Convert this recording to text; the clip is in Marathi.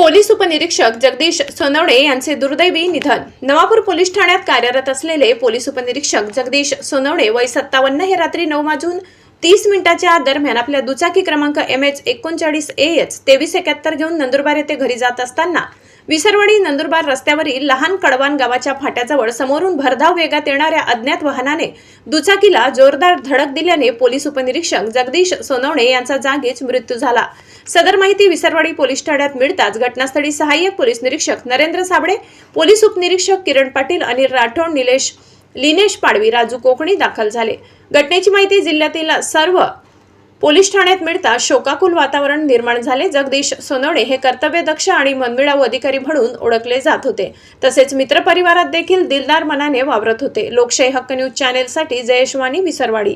पोलीस उपनिरीक्षक जगदीश सोनवणे यांचे दुर्दैवी निधन. नवापूर पोलीस ठाण्यात कार्यरत असलेले पोलीस उपनिरीक्षक जगदीश सोनवणे वय सत्तावन्न हे रात्री नऊ वाजून तीस मिनिटाच्या दरम्यान आपल्या दुचाकी क्रमांक एम एच एकोणचाळीस ए एच तेवीस एकाहत्तर घेऊन नंदुरबार येथे घरी जात असताना विसरवाडी नंदुरबार रस्त्यावरील लहान कडवान गावाच्या फाट्याजवळ समोरून भरधाव वेगात येणाऱ्या अज्ञात वाहनाने दुचाकीला जोरदार धडक दिल्याने पोलीस उपनिरीक्षक जगदीश सोनवणे यांचा जागीच मृत्यू झाला. सदर माहिती विसरवाडी पोलीस ठाण्यात मिळताच घटनास्थळी सहाय्यक पोलीस निरीक्षक नरेंद्र साबळे पोलीस उपनिरीक्षक किरण पाटील अनिल राठोड निलेश लिनेश पाडवी राजू कोकणी दाखल झाले. घटनेची माहिती जिल्ह्यातील सर्व पोलीस ठाण्यात मिळता शोकाकुल वातावरण निर्माण झाले. जगदीश सोनवणे हे कर्तव्यदक्ष आणि मनमिळाऊ अधिकारी म्हणून ओळखले जात होते. तसेच मित्रपरिवारात देखील दिलदार मनाने वावरत होते. लोकशाही हक्क न्यूज चॅनेलसाठी जयेश विसरवाडी.